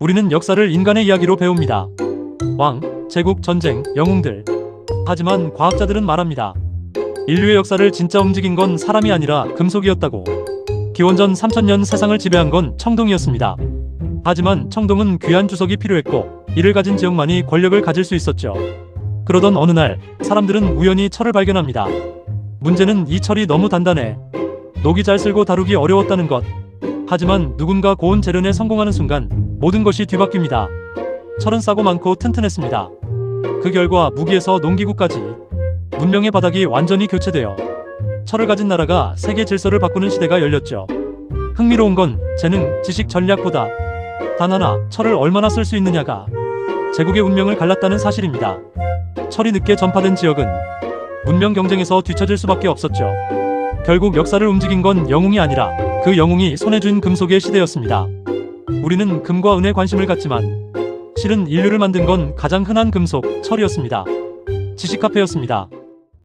우리는 역사를 인간의 이야기로 배웁니다. 왕, 제국, 전쟁, 영웅들. 하지만 과학자들은 말합니다. 인류의 역사를 진짜 움직인 건 사람이 아니라 금속이었다고. 기원전 3000년 세상을 지배한 건 청동이었습니다. 하지만 청동은 귀한 주석이 필요했고 이를 가진 지역만이 권력을 가질 수 있었죠. 그러던 어느 날 사람들은 우연히 철을 발견합니다. 문제는 이 철이 너무 단단해. 녹이 잘 쓸고 다루기 어려웠다는 것. 하지만 누군가 고운 재련에 성공하는 순간 모든 것이 뒤바뀝니다. 철은 싸고 많고 튼튼했습니다. 그 결과 무기에서 농기구까지 문명의 바닥이 완전히 교체되어 철을 가진 나라가 세계 질서를 바꾸는 시대가 열렸죠. 흥미로운 건 재능, 지식, 전략보다 단 하나 철을 얼마나 쓸 수 있느냐가 제국의 운명을 갈랐다는 사실입니다. 철이 늦게 전파된 지역은 문명 경쟁에서 뒤처질 수밖에 없었죠. 결국 역사를 움직인 건 영웅이 아니라 그 영웅이 손에 쥔 금속의 시대였습니다. 우리는 금과 은에 관심을 갖지만 실은 인류를 만든 건 가장 흔한 금속, 철이었습니다. 지식 카페였습니다.